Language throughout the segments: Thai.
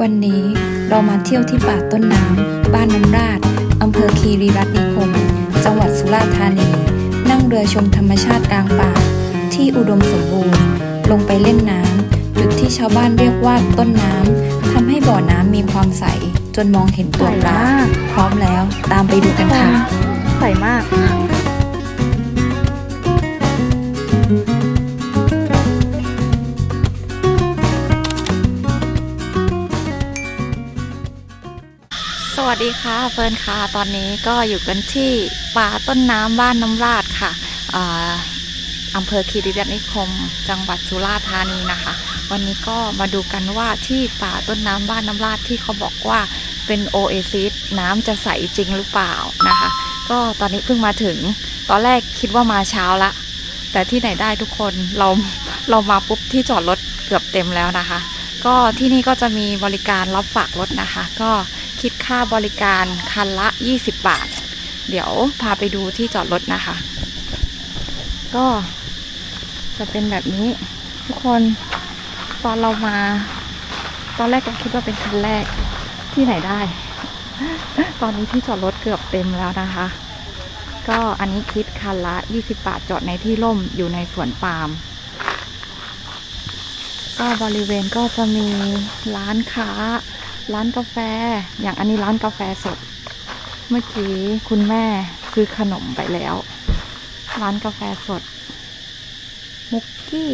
วันนี้เรามาเที่ยวที่ป่าต้นน้ำบ้านน้ำราดอำเภอคีรีรัตน์นิคม จังหวัดสุราษฎร์ธานี นั่งเรือชมธรรมชาติกลางป่า ที่อุดมสมบูรณ์ ลงไปเล่นน้ำจุดที่ชาวบ้านเรียกว่าต้นน้ำทำให้บ่อน้ำมีความใส จนมองเห็นตัวปลาใสมากพร้อมแล้วตามไปดูกันค่ะ ใส่มาก วัสดีค่ะเฟิร์นค่ะตอนนี้ก็อยู่กันที่ป่าต้นน้ำบ้านน้ำราดค่ะอำเภอคีรีรัตน์นิคม จังหวัดสุราษฎร์ธานีนะคะ วันนี้ก็มาดูกันว่าที่ป่าต้นน้ำบ้านน้ำราดที่เขาบอกว่าเป็นโอเอซิสน้ำจะใสจริงหรือเปล่านะคะ ก็ตอนนี้เพิ่งมาถึง ตอนแรกคิดว่ามาเช้าละ แต่ที่ไหนได้ทุกคนเราเรามาปุ๊บที่จอดรถเกือบเต็มแล้วนะคะ ก็ที่นี่ก็จะมีบริการรับฝากรถนะคะ ก็ คิดค่าบริการคันละ 20 บาท เดี๋ยวพาไปดูที่จอดรถนะคะ ก็จะเป็นแบบนี้ ทุกคนตอนเรามา ตอนแรกก็คิดว่าเป็นคันแรกที่ไหนได้ ตอนนี้ที่จอดรถเกือบเต็มแล้วนะคะ ก็อันนี้คิดคันละ 20 บาทจอดในที่ร่มอยู่ในสวนปาล์มก็บริเวณก็จะมีร้านค้า ร้านกาแฟ อย่างอันนี้ร้านกาแฟสด เมื่อกี้คุณแม่ซื้อขนมไปแล้ว ร้านกาแฟสด มุกกี้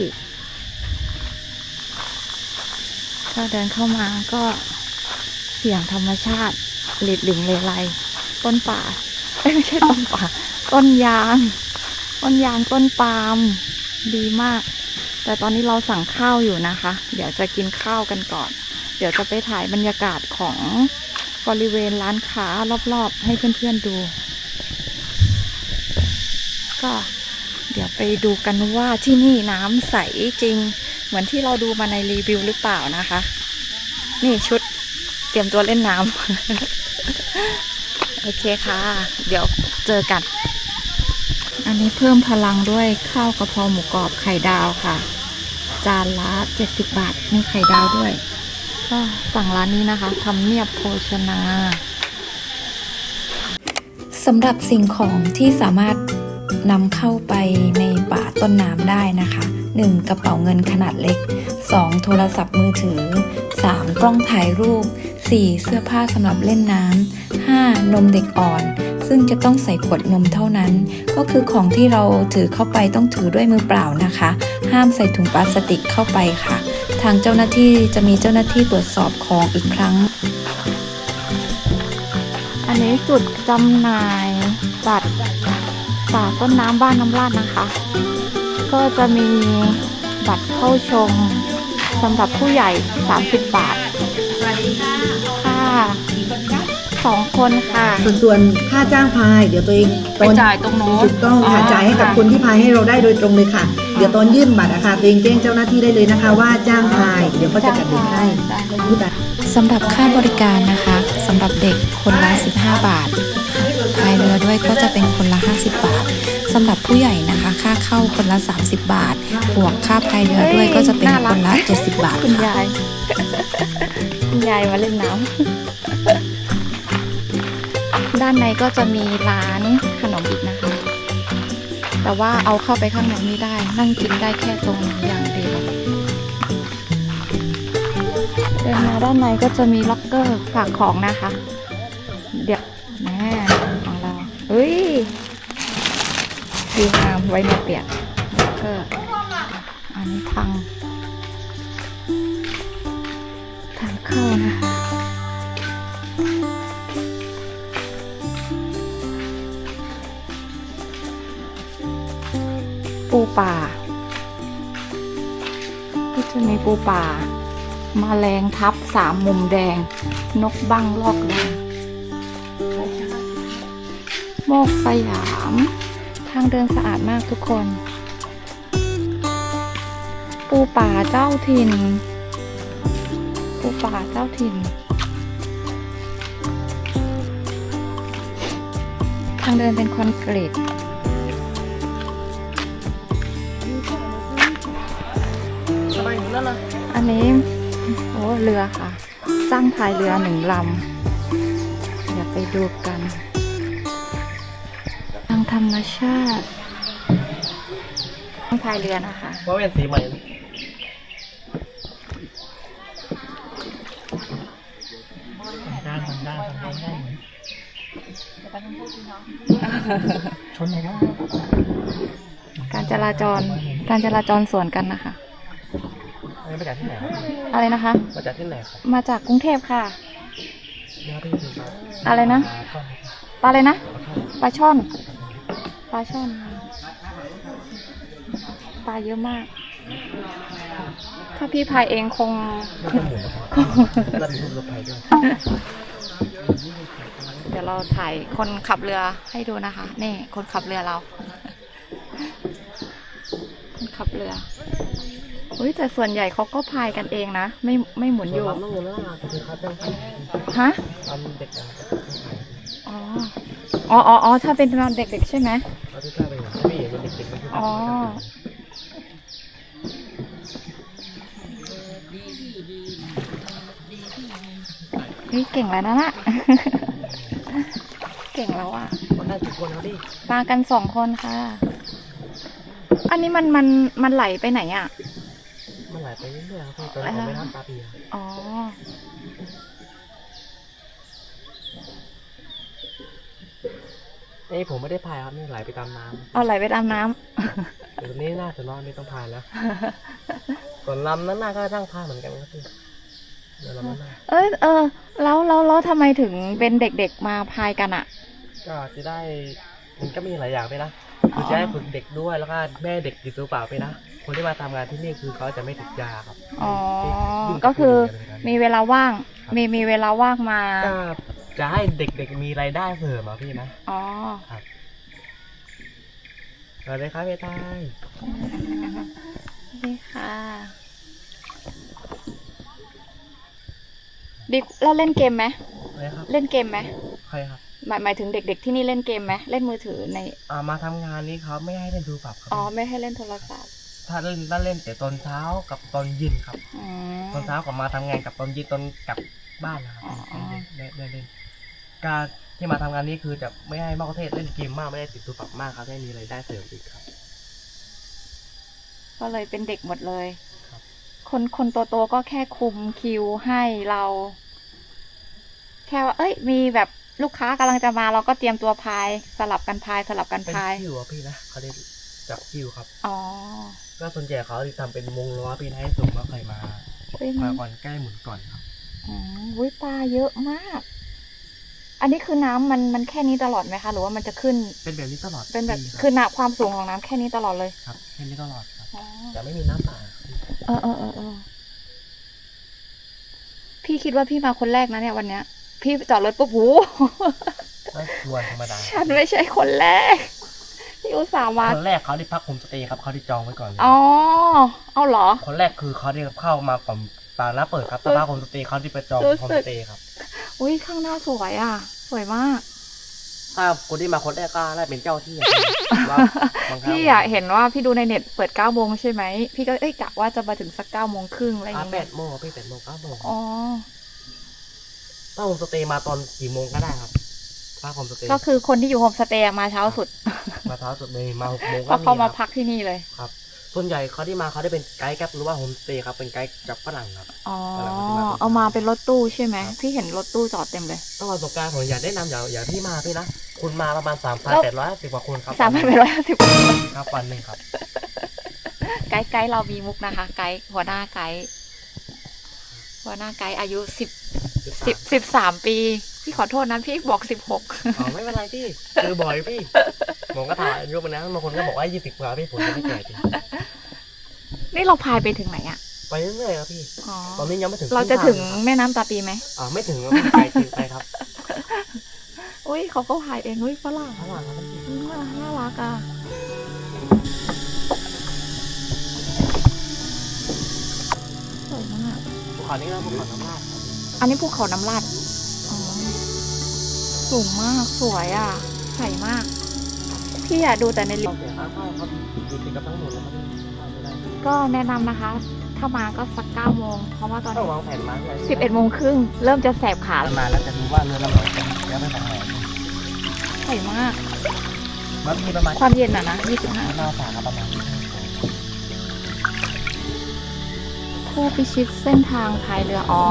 ก็เดินเข้ามาก็เสียงธรรมชาติหลิดหลิงเลไลต้นป่าไม่ใช่ต้นป่า ต้นยาง ต้นยางต้นปาล์มดีมาก แต่ตอนนี้เราสั่งข้าวอยู่นะคะ เดี๋ยวจะกินข้าวกันก่อน เดี๋ยวจะไปถ่ายบรรยากาศของบริเวณร้านค้ารอบๆ ให้เพื่อนๆดู ก็เดี๋ยวไปดูกันว่าที่นี่น้ำใสจริง เหมือนที่เราดูมาในรีวิวหรือเปล่านะคะ นี่ชุดเตรียมตัวเล่นน้ำ โอเคค่ะ เดี๋ยวเจอกัน อันนี้เพิ่มพลังด้วยข้าวกระเพราหมูกรอบไข่ดาวค่ะ จานละ 70 บาท มีไข่ดาวด้วย สั่งร้านนี้นะคะทำเนียบโภชนาสำหรับสิ่งของที่สามารถนำเข้าไปในป่าต้นน้ำได้นะคะ 1. กระเป๋าเงินขนาดเล็ก 2. โทรศัพท์มือถือ 3. กล้องถ่ายรูป 4. เสื้อผ้าสำหรับเล่นน้ำ 5. นมเด็กอ่อน ซึ่งจะต้องใส่ขวดนมเท่านั้น ก็คือของที่เราถือเข้าไปต้องถือด้วยมือเปล่านะคะ ห้ามใส่ถุงพลาสติกเข้าไปค่ะ ทางเจ้าหน้าที่จะมีเจ้าหน้าที่ตรวจสอบของอีกครั้ง อันนี้จุดจำหน่ายบัตรป่าต้นน้ำบ้านน้ำราดนะคะ ก็จะมีบัตรเข้าชมสำหรับผู้ใหญ่ 30 บาท สองคนค่ะ ส่วนส่วนค่าจ้างพายเดี๋ยวตัวเองไปจ่ายตรงโน้นถูกต้องค่ะอ๋อจ่ายให้กับค่ะคนที่พายให้เราได้โดยตรงเลยค่ะ เดี๋ยวตอนยื่นบัตรอะค่ะตัวเองแจ้งเจ้าหน้าที่ได้เลยนะคะ ว่าจ้างพาย เดี๋ยวเขาจะจัดเด็กให้รู้แต่สำหรับค่าบริการนะคะสำหรับเด็กคนละ 15 บาทพายเรือด้วยก็จะเป็นคนละ 50 บาทสำหรับผู้ใหญ่นะคะ ค่าเข้าคนละ 30 บาท บวกค่าพายเรือด้วยก็จะเป็นคนละ 70 บาทคุณค่ะยายคุณยายมาเล่นน้ำ ด้านในก็จะมีร้านขนมอีกนะคะ แต่ว่าเอาเข้าไปข้างในไม่ได้ นั่งกินได้แค่ตรงอย่างเดียวเดินมาด้านในก็จะมีล็อกเกอร์ฝากของนะคะ เดี๋ยวแม่ของเราเฮ้ยดีงามไว้ในเปียกล็อกเกอร์อันนี้ทางทางเข้านะคะ ป่า ก็จะมีปูป่ามาแรงทับสามมุมแดง นกบังลอกแดงโมกสยาม ทางเดินสะอาดมากทุกคน ปูป่าเจ้าถิ่น ปูป่าเจ้าถิ่น ทางเดินเป็นคอนกรีต อันนี้โอ้เรือค่ะจ้างพายเรือหนึ่งลำ เดี๋ยวไปดูกันทางธรรมชาติจ้างพายเรือนะคะเพราะเป็นสีใหม่ด้านทางด้านทางด้านได้ไหมชนไหนครับการจราจร การจราจรสวนกันนะคะอันนี้ มาจากที่ไหนครับอะไรนะคะ มาจากที่ไหนครับมาจากกรุงเทพค่ะเนื้อพี่คือครับอะไรนะ ปลาช่อนปลาอะไรนะ ปลาช่อน ปลาช่อน ปลาช่อนปลาเยอะมาก ถ้าพี่พายเองคงน่าจะหมูนะครับแล้วมีรูปรถไฟด้วยเดี๋ยวเราถ่ายคนขับเรือให้ดูนะคะ นี่คนขับเรือเรา คนขับเรือ อุ้ยแต่ส่วนใหญ่เขาก็พายกันเองนะ ไม่ไม่หมุนอยู่ส่วนลำน้องเงินแล้วล่ะคือเขาจ้างพายฮะลำเด็กนะครับอ๋ออ๋ออ๋ออ๋อถ้าเป็นตอนเด็กๆใช่ไหมเขาที่จ้างไปอย่างไม่เห็นเป็นเด็กๆไม่ใช่อ๋อนี่เก่งแล้วนะน่ะ เก่งแล้วอะคนได้ทุกคนแล้วดิมากันสองคนค่ะ อันนี้มันมันมันไหลไปไหนอะ มันไหลไปเรื่อยๆครับพี่ตอนนี้ผมไม่ทำปลาเปียอ๋อ นี่ผมไม่ได้พายครับนี่ไหลไปตามน้เอาไหลไปตามน้ำเดี๋ยวนี้น่าจะนอนไม่ต้องพายแล้วำส่วนลำนั้นน่าก็ตั้งพายเหมือนกันครับพี่เดี๋ยวลำนั้นน่าเอ้ยเออ แล้วแล้วแล้วทำไมถึงเป็นเด็กๆมาพายกันอะ ก็จะได้มันก็มีหลายอย่างไปนะคือจะได้ฝึกเด็กด้วยแล้วก็แม่เด็กติดตัวเปล่าไปนะ คนที่มาทำงานที่นี่คือเขาจะไม่ติดยาครับอ๋อยุ่งบก็คือผู้หญิงะไรแบบนั้นมีเวลาว่างครับมีมีเวลาว่างมา ก็จะให้เด็กๆมีรายได้เสริมอะพี่นะ อ๋อสวัสดีครับพี่ตายนี่ค่ะบิ๊กแล้วเล่นเกมไหมอะไรครับเล่นเกมไหมใครครับ หมายหมายถึงเด็ก ๆ ที่นี่เล่นเกมไหมเล่นมือถือใน อ่ามาทำงานนี้เขาไม่ให้เล่นโทรศัพท์ครับ อ๋อ ไม่ให้เล่นโทรศัพท์ ถ้าเล่นถ้าเล่นแต่ตอนเช้ากับตอนเย็นครับอืมตอนเช้ากับมาทำงานกับตอนเย็นตอนกลับบ้านนะครับอ๋อเล่นเล่นเล่นการที่มาทำงานนี้คือจะไม่ให้มากประเทศเล่นเกมมากไม่ได้ติดโทรศัพท์มากครับได้มีรายได้เสริมอีกครับ ก็เลยเป็นเด็กหมดเลย ครับ คนคนโตๆก็แค่คุมคิวให้เรา แค่ว่า เอ้ย มีแบบลูกค้ากำลังจะมาเราก็เตรียมตัวพาย สลับกันพายสลับกันเป็นพาย คิวอะพี่นะเขาเรียกจับคิวครับ อ๋อ ก็ส่วนใหญ่เขาจะทำเป็นวงล้อพี่นะให้สุ่มว่าใครมาเป็นมาก่อนใกล้หมุนก่อนครับอืมวุ้ยปลาเยอะมาก อันนี้คือน้ำมันมันแค่นี้ตลอดไหมคะหรือว่ามันจะขึ้น เป็นแบบนี้ตลอด เป็นแบบปีคือหนาความสูงของน้ำแค่นี้ตลอดเลยครับแค่นี้ตลอดครับอ๋อจะไม่มีน้ำป่าครับเออเออเออเออพี่คิดว่าพี่มาคนแรกนะเนี่ยวันเนี้ย พี่จอดรถปุ๊บหูไม่ควรธรรมดาฉันไม่ใช่คนแรก ที่อุตส่าห์มา คนแรกเขาได้พักโฮมสเตย์ครับเขาได้จองไว้ก่อนเลยอ๋อ เอาเหรอ คนแรกคือเขาได้เข้ามาก่อนตาหน้าเปิดครับแต่พักโฮมสเตย์เขาได้ไปจองรู้สึโฮกมสเตย์ครับ อุ้ยข้างหน้าสวยอะ สวยมาก ถ้าคนที่มาคนแรกก็ได้เป็นเจ้าที่อะว่าบังคับพี่อะเห็นว่าพี่ดูในเน็ตเปิดเก้าโมงใช่ไหม พี่ก็เอ้ยกะว่าจะมาถึงสักเก้าโมงครึ่งอะไรอย่างอ่าแปเงี้ยดโมงอะพี่แปดโมงเก้าโมงอ๋อ ถ้าโฮมสเตย์มาตอนกี่โมงก็ได้ครับ ถ้าโฮมสเตย์ก็คือคนที่อยู่โฮมสเตย์อะมาเช้าสุด มาเช้าสุดเลยมาหกโมงเพก็ราะเขามาครับพักที่นี่เลยครับส่วนใหญ่เขาที่มาเขาได้เป็นไกด์ครับหรือว่าโฮมสเตย์ครับเป็นไกด์กับฝรั่งครับอ๋อแล้วก็ที่มาเอามาเป็นรถตู้ใช่ไหมครับพี่เห็นรถตู้จอดเต็มเลยต้องประสบการณ์ผมอยากแนะนำอย่างอย่างที่มาพี่นะคุณมาประมาณสามพันแล้วแปดร้อยสิบกว่าคนครับสามพันแปดร้อยห้าสิบครับวันหนึ่งครับ ไกด์ไกด์เรามีมุกนะคะ ไกด์หัวหน้าไกด์หัวหน้าไกด์อายุสิบสิบสิบสามปี พี่ขอโทษนะพี่บอกสิบหกอ๋อไม่เป็นไรพี่เจอบ่อยพี่ผมก็ถ่ายอายุมันนะบางคนก็บอกว่ายี่สิบกว่าพี่ผมจะไม่แก่จริงนี่เราพายไปถึงไหนอะไปเรื่อยๆครับพี่อ๋อตอนนี้ยังไม่ถึง เราจะถึงครึ่ทาแม่น้ำตาปีไหมอ่าไม่ถึงครับพี่ไกลจริงไปครับอุ้ยเขาก็พายเองอุ้ยฝรั่งระหว่างครับพี่อืมน่ารักอะสวยมากภูเขานี้นะภูเขาน้ำลาดครับอันนี้ภูเขาน้ำลาดอ๋อ สูงมากสวยอะ ใสมาก พี่อยากดูแต่ในลิต้องเสียค่าเข้าครับอยู่ติดกับทั้งหมดเลยครับพี่เข้าไม่ได้ก็แนะนำนะคะ ถ้ามาก็สักเก้าโมงเพราะว่าตอนต้องนี้วางแผนมาด้วยสิบเอ็ดโมงครึ่งเริ่มจะแสบขามาแล้วจะดูว่าเรือลำไหนจะแล้วไปทางไหนใส่มากมันมีประมาณความเย็นอะนะยี่สิบห้าหน้าฝาครับประมาณผู้พิชิตเส้นทางพายเรือ อ๋อ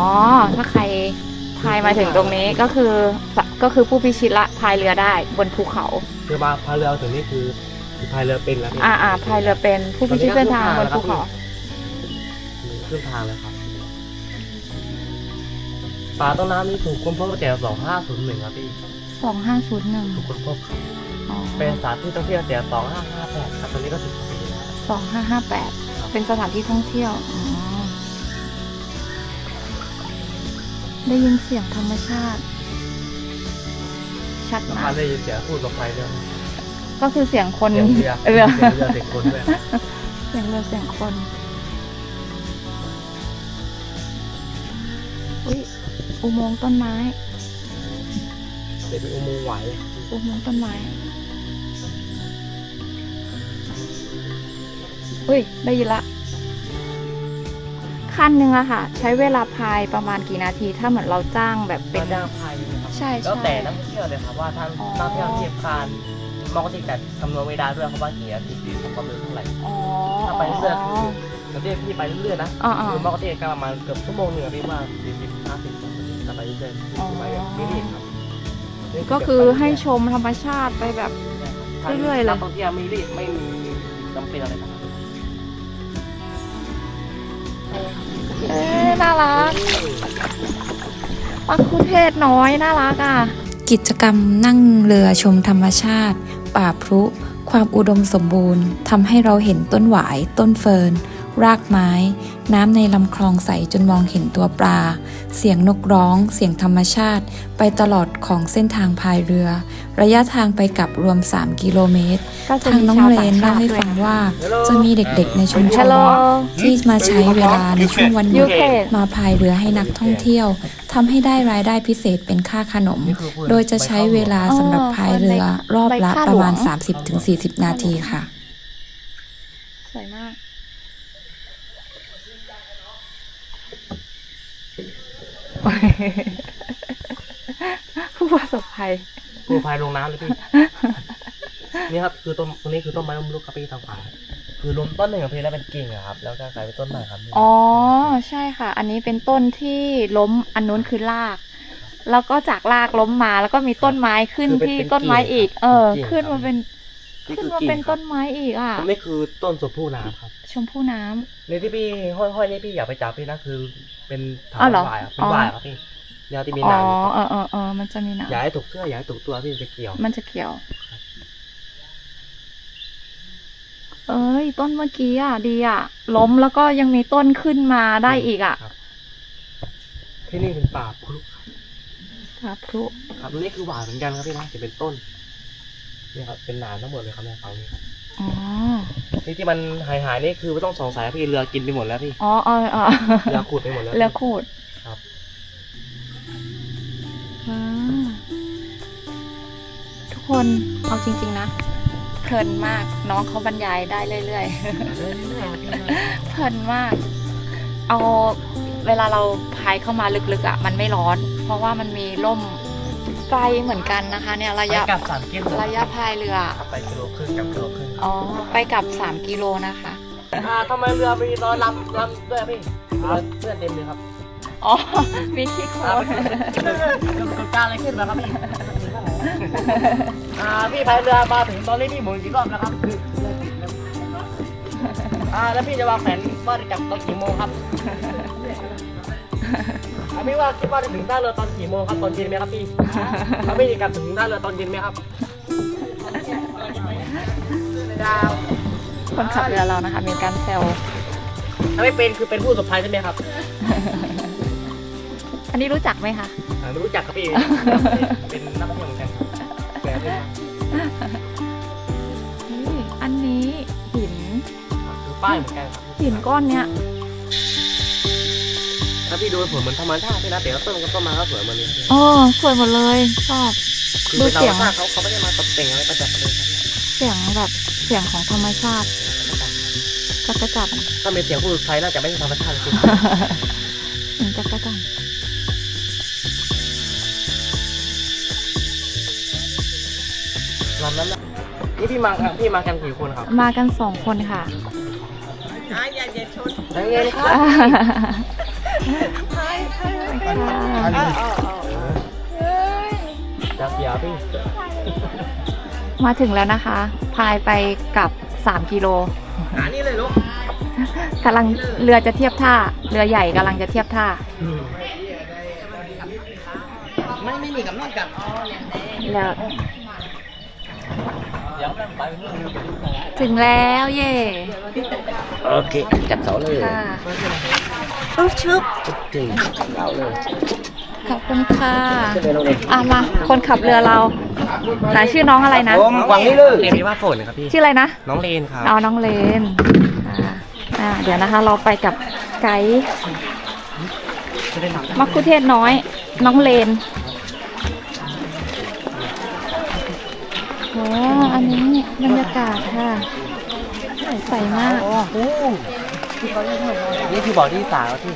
ถ้าใครพายมาถึงตรงนี้ก็คือ ก็คือผู้พิชิตละพายเรือได้บนภูเขาคือมาพายเรือถึงนี่คือคือพายเรือเป็นแล้วพี่อ่าอ่าพายเรือเป็นผู้พิชิตเส้นทางบนภูเขาครึ่งทางแล้วครับป่าต้นน้ำนี่ถูกค้นพบตั้งแต่2501ครับพี่สองห้าศูนย์หนึ่งถูกค้นพบครับเป็นสถานที่ท่องเที่ยวแต่2558ครับตอนนี้ก็สิบกว่าปีแล้วสองห้าห้าแปดเป็นสถานที่ท่องเที่ยวอ๋อได้ยินเสียงธรรมชาติ ชัดสามมาพักนได้ยินเสียงพูดลงไปด้วยก็คือเสียงคนเสียงเรือเรือเสียงเรือเสียงคนด้วยเสียงเรือเสียงคนอุ้ยอุโมงค์ต้นไม้ เป็นอุโมงค์ไหวอุโมงค์ต้นไม้อุ้ยได้ยินละคันหนึ่งอะค่ะ ใช้เวลาพายประมาณกี่นาที ถ้าเหมือนเราจ้างแบบเป็เป็นนย่างพายนะครับ ใช่แล้วใช่แต่นักท่องเที่ยวเลยครับว่าท่านอ๋อนักท่องเที่ยวเทียบคานมองก็ที่จะคำนวณเวลาด้วยครับว่ากี่นาทีดีความเร็วเท่าไหร่อ๋อ ถ้าไปเรื่อยๆคือประเทศพี่ไปเรื่อยๆนะอ๋ออ๋อ คือมองก็ที่ก็ประมาณเกือบชั่วโมงหนึ่งอะพี่ว่าสี่สิบห้าสิบถ้าไปเรื่อยๆอ๋อไปแบบไม่รีบครับก็คือให้ชมธรรมชาติไปแบบ เรื่อยๆเลย นักท่องเที่ยวไม่รีบไม่มีจำเป็นอะไรครับ เอ๊ะน่ารัก ปักคุเทศน้อยน่ารักอะ กิจกรรมนั่งเรือชมธรรมชาติ ป่าพรุความอุดมสมบูรณ์ทำให้เราเห็นต้นหวาย ต้นเฟิร์น รากไม้ น้ำในลำคลองใสจนมองเห็นตัวปลา เสียงนกร้อง เสียงธรรมชาติ ไปตลอดของเส้นทางพายเรือ ระยะทางไปกลับรวม 3 กิโลเมตรก็จะทางมีน้องชาวเรต่างนชาเล่าติให้ด้วยฟังว่า จะมีเด็กๆในชุมชฮันลโหลที่มาใช้เวลาในช่วงวันหยุด UK มาพายเรือให้นักท่องเที่ยวทำให้ได้รายได้พิเศษเป็นค่าขนมนี่คือพูโดยจะใช้เวลาสำหรับพายเรือรอบละใบข้าหลวงประมาณ 30-40 นาทีค่ะ สวยมาก ผู้ประสบภัยปูพายลงน้ำเลยพี่ นี่ครับคือต้นตรงนี้คือต้นไม้ล้มลุกครับพี่ทางขวาคือล้มต้นหนึ่งอะพี่แล้วเป็นกิ่งอะครับ แล้วก็กลายเป็นต้นใหม่ครับอ๋อใช่ค่ะ อันนี้เป็นต้นที่ล้มอันนู้นคือรากแล้วก็จากรากล้มมาแล้วก็มีต้นไม้ขึ้นที่ต้นไม้อีก เออ ขึ้นมาเป็นนี่ขึ้นคือมากิ่งเป็นครัต้บนไม้อีกอะนี่คือต้นสมพู่น้ำครับ ชมพู่น้ำในที่พี่ห้อยๆนี่พี่อย่าไปจับพี่นะคือ เป็นถาอ้าวเหรอวายอะเป็นอ๋อวายครับพี่แนวที่มีหอ๋นาอมอยู่เออเออเออมันจะมีหนามอย่าให้ถูกเสื้ออย่าให้ถูกตัวพี่จะเกี่ยว มันจะเกี่ยว เอ้ย ต้นเมื่อกี้อะ ดีอะ ล้มแล้วก็ยังมีต้นขึ้นมาได้อีกอะครับ ที่นี่เป็นป่าพลุครับครับพลุครับนี่คือหวานเหมือนกันครับพี่นะจะเป็นต้นนี่ครับเป็นหนามทั้งหมดเลยครับในฝั่งนี้ครับ อ๋อนี่ที่มันหายหายๆนี่คือไม่ต้องสงสัยครับพี่เรือกินไปหมดแล้วพี่อ๋ออ๋ออ๋อเรือขูดไปหมดแล้วเรือขูดครับอ่าทุกคนเอาจริง ๆ นะเพลินมากน้องเขาบรรยายได้เรื่อยๆเพลินมาก เอาเวลาเราพายเข้ามาลึกๆอะมันไม่ร้อน เพราะว่ามันมีร่ม ไกลเหมือนกันนะคะเนี่ยระไปยะกลับสามกิโลระยะพายเรือครับไปกิโลครึ่งกับกิโลครึ่งอ๋อ ไปกลับ 3 กิโลนะคะ อ่าทำไมเรือมีตอนลำลำด้วยพี่เรือเพื่อนเต็มเลยครับอ๋อ มีขี้โคลอ่านเกิดการอะไรขึ้นมาครับพี่อ่าพี่พายเรือมาถึงตอนนี้พี่หมุนกี่รอบแล้วครับอ่าแล้วพี่จะวางแผนว่าจะกลับตอนกี่โมงครับ อ่าพี่ว่าคิดว่าจะถึงท่าเรือตอนกี่โมงครับตอนเย็นไหมครับพี่ถ้าพี่จะกลับถึงท่าเรือตอนเย็นไหมครับดาวคนขับเรือเรานะคะ มีการแซวถ้าไม่เป็นคือเป็นผู้ประสบภัยใช่ไหมครับ อันนี้รู้จักไหมคะอ่าไม่รู้จักครับพี่ เป็นนักท่องเที่ยวเหมือนกันแกเป็นนี่อันนี้หิน คือป้ายเหมือนกันครับ หินก้อนเนี้ย ถ้าพี่ดูผลเหมือนธรรมชาติพี่นะแต่ละต้นกับต้นไม้ก็สวยหมดเลยครับอ๋อสวยหมดเลยชอบ คือดูเป็นธรเสีรยมงชาติเขาเขาไม่ได้มาตกแต่งอะไรประดับอะไรครับเสียงแบบเสียงของธรรมชาติชจักรจันทร์ถ้าเป็นเสียงพูดไทยน่าจะไม่ใช่ธรรมชาติคือเสียงจักรจันทร์ลำนั้นนะนี่พี่มากันพี่มากันกี่คนครับมากันสองคนค่ะใจเย็นครับจะเสียพี่ มาถึงแล้วนะคะ พายไปกับ 3 กิโลหานี่เลยลูกกำลังเรือจะเทียบท่า เรือใหญ่กำลังจะเทียบท่า ไม่ไม่มีกับนอกกับแล้วเดี๋ยถึงแล้วเย่โอเค จับเสาเลย ค่ะจริงเสาเลยขอบคุณค่ะจะเป็นโรงเรียนอะมาคนขับเรือเราไหนชื่อน้องอะไรนะผมหวังนี่เลยเรียนวิว่าฝนครับพี่ชื่ออะไรนะ น้องเลนครับเอาน้องเลนอ่าอ่าเดี๋ยวนะคะ เราไปกับไกด์มักคุเทศน้อย น้องเลนโอ้อันนี้บรรยากาศค่ะใสมาก นี่คือบ่อที่สามครับพี่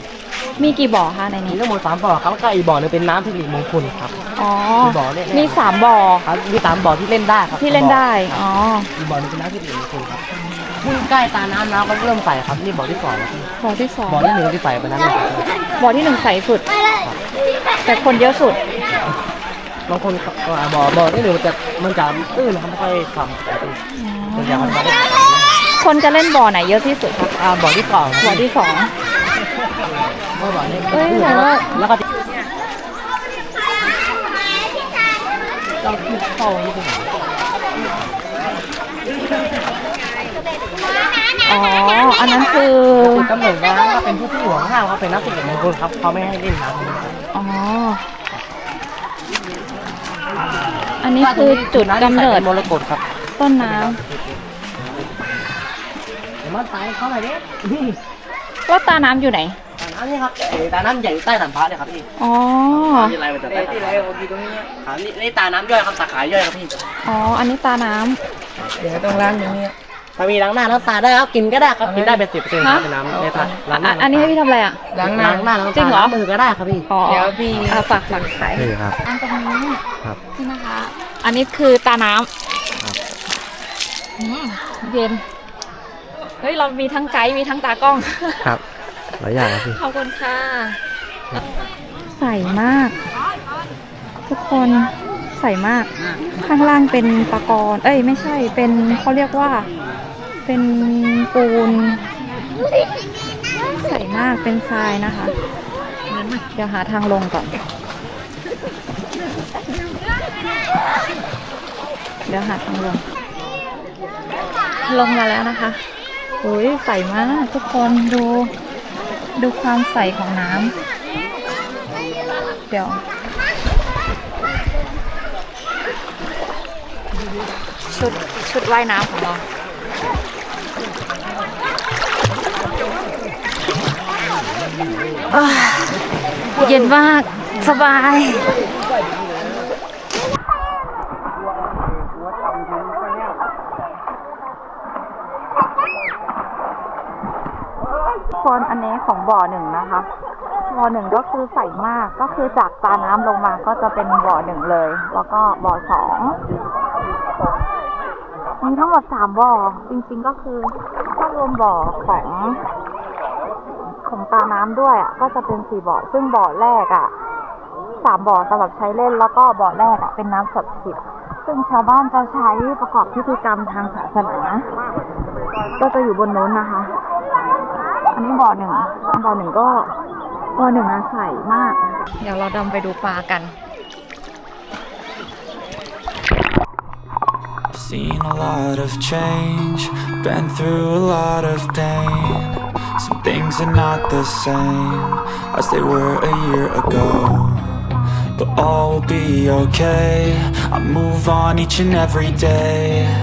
มีกี่บ่อคะในมีนี้ทั้งหมดสามบ่อครับก็อีกบ่อหนึงเป็นน้ำเทคนิคมงคลครับ อ๋อ มีบ่อเนี่ยมีสามบ่อครับมีสามบ่อที่เล่นได้ครับที่เล่นได้ ครับอ๋อ อีกบ่อหนึงเป็นน้ำเทคนิคมงคลครับเพิ่งใกล้ตาน้ำน้ำก็เริ่มใสครับนี่บ่อที่สองแล้วพี่บ่อที่สองบ่อที่หนึ่งที่ใสไปนั้นเลยครับบ่อที่หนึ่งใสสุด แต่คนเยอะสุด บางคนก็อ่าบ่อบ่อที่หนึ่งมันจะมันจะตื้นนะครับไม่ค่อยขำแต่มันจะมันจะ คนจะเล่นบ่อไหนเยอะที่สุดคะอ่าบ่อที่สองบ่อที่สองบ่อนี้เอ้ยแต่ว่าแล้วก็เราที่เข้านี่เป็นอ๋อ อันนั้นคือจุดกำเนิดน้ำก็เป็นผู้ที่ห่วงห้ามเขาเป็นนักเตะมงคลครับเขาไม่ให้เล่นน้ำนี้อ๋อ อันนี้คือจุดกำเนิดมรกตครับ ต้นน้เดี๋ยวมันตายเข้าไปดิำแล้วตาน้ำอยู่ไหน ตาน้ำนี่ครับเอ่อตาน้ำใหญ่ใต้ฐานพระเนี่ยครับพี่อ๋อนี่อะไรมันจะใต้ฐานพระครับนี่นี่ตาน้ำย่อยครับสาขาย่อยครับพี่ อ๋อ อันนี้ตาน้ำ เดี๋ยวต้องล้างอย่างนี้ถ้ามีล้างหน้าล้างตาได้ครับกินก็ได้ครับกินได้เป็นสิบเปอร์เซ็นต์ครับเป็นน้ำในตาล้างหน้าอะอันนี้ให้พี่ทำอะไรอะ ล้างหน้าล้างหน้าล้างจริตางเหรอ ล้างมือก็ได้ครับพี่ อ๋อเดี๋ยวพี่ฝากฝากขายนี่ครับ อันตรงนี้ครับ นี่นะคะ อันนี้คือตาน้ำอืมเย็น เฮ้ยเรามีทั้งไกด์มีทั้งตากล้อง ครับหลายอย่างครับพี่ขอบคุณค่ะใสมาก ทุกคนใสมาก ข้างล่างเป็นปะกรเอ้ยไม่ใช่เป็นเขาเรียกว่า เป็นปูน ใสมากเป็นทรายนะคะ เดี๋ยวหาทางลงก่อน เดี๋ยวหาทางลง ลงมาแล้วนะคะ โอ้ยใสมาก ทุกคนดู ดูความใสของน้ำ เดี๋ยว ชุด ชุดว่ายน้ำของเราเย็นมาก สบาย คนอันนี้ ของบ่อหนึ่งนะคะ บ่อหนึ่งก็คือใสมาก ก็คือจากตาน้ำลงมาก็จะเป็นบ่อหนึ่งเลย แล้วก็บ่อสองมีทั้งหมดสามบ่อ จริงๆก็คือถ้ารวมบ่อของของตาน้ำด้วยอะ ก็จะเป็นสี่บ่อ ซึ่งบ่อแรกอะสามบ่อสำหรับใช้เล่น แล้วก็บ่อแรกอะเป็นน้ำศักดิ์สิทธิ์ซึ่งชาวบ้านจะใช้ประกอบพิธีกรรมทางศาสนา ก็จะอยู่บนนู้นนะคะ อันนี้บ่อหนึ่งบ่อหนึ่งก็บ่อหนึ่งอะใสมาก เดี๋ยวเราดำไปดูปลากัน Seen a lot of change, been through a lot of pain. Some things are not the same as they were a year ago. But all will be okay. I move on each and every day.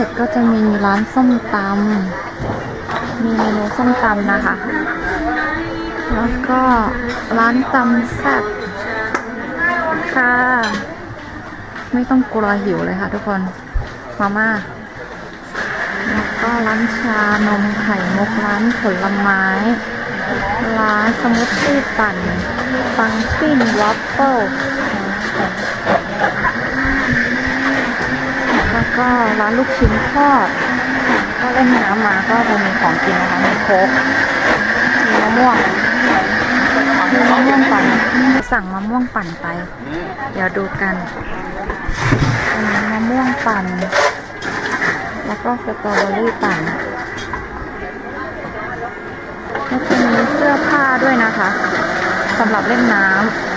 ร็จก็จะมีร้านส้มตำมีเมนูส้มตำนะคะ แล้วก็ร้านตำแซ่บค่ะ ไม่ต้องกลัวหิวเลยค่ะทุกคน มาม่า แล้วก็ร้านชานมไข่มุกร้านผลไม้ ร้านสมูทตี้ปั่น ฟังปิ้นวัฟเฟิล แล้ว ก็ร้านลูกชิ้นทอดก็เล่นน้ำมาก็จะมีของกินนะคะมีโค้กมีมะม่วงมีมะม่วงปั่นสั่งมะม่วงปั่นไป เดี๋ยวดูกันมะม่วงปั่น แล้วก็สตรอเบอรี่ปั่นแล้วจะมีเสื้อผ้าด้วยนะคะสำหรับเล่นน้ำ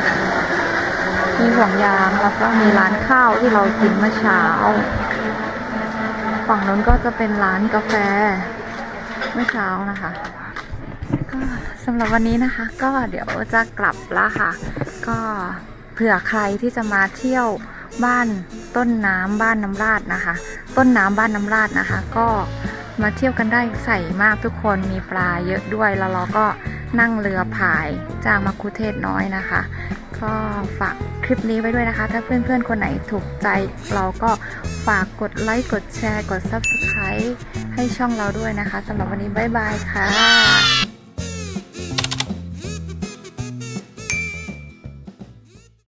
มีห่วงยางแล้วก็มีร้านข้าวที่เรากินเมื่อเช้า ฝั่งนั้นก็จะเป็นร้านกาแฟเมื่อเช้านะคะ ก็สำหรับวันนี้นะคะ ก็เดี๋ยวจะกลับละค่ะ ก็เผื่อใครที่จะมาเที่ยวบ้านต้นน้ำบ้านน้ำราดนะคะ ต้นน้ำบ้านน้ำราดนะคะ ก็ มาเที่ยวกันได้ใส่มากทุกคนมีปลาเยอะด้วยแล้วเราก็นั่งเรือพายจางมาคุเทศน้อยนะคะ ก็ฝากคลิปนี้ไว้ด้วยนะคะ ถ้าเพื่อนๆ คนไหนถูกใจ เราก็ฝากกดไลค์กดแชร์ กด Subscribe ให้ช่องเราด้วยนะคะสำหรับวันนี้บ๊ายบายค่ะ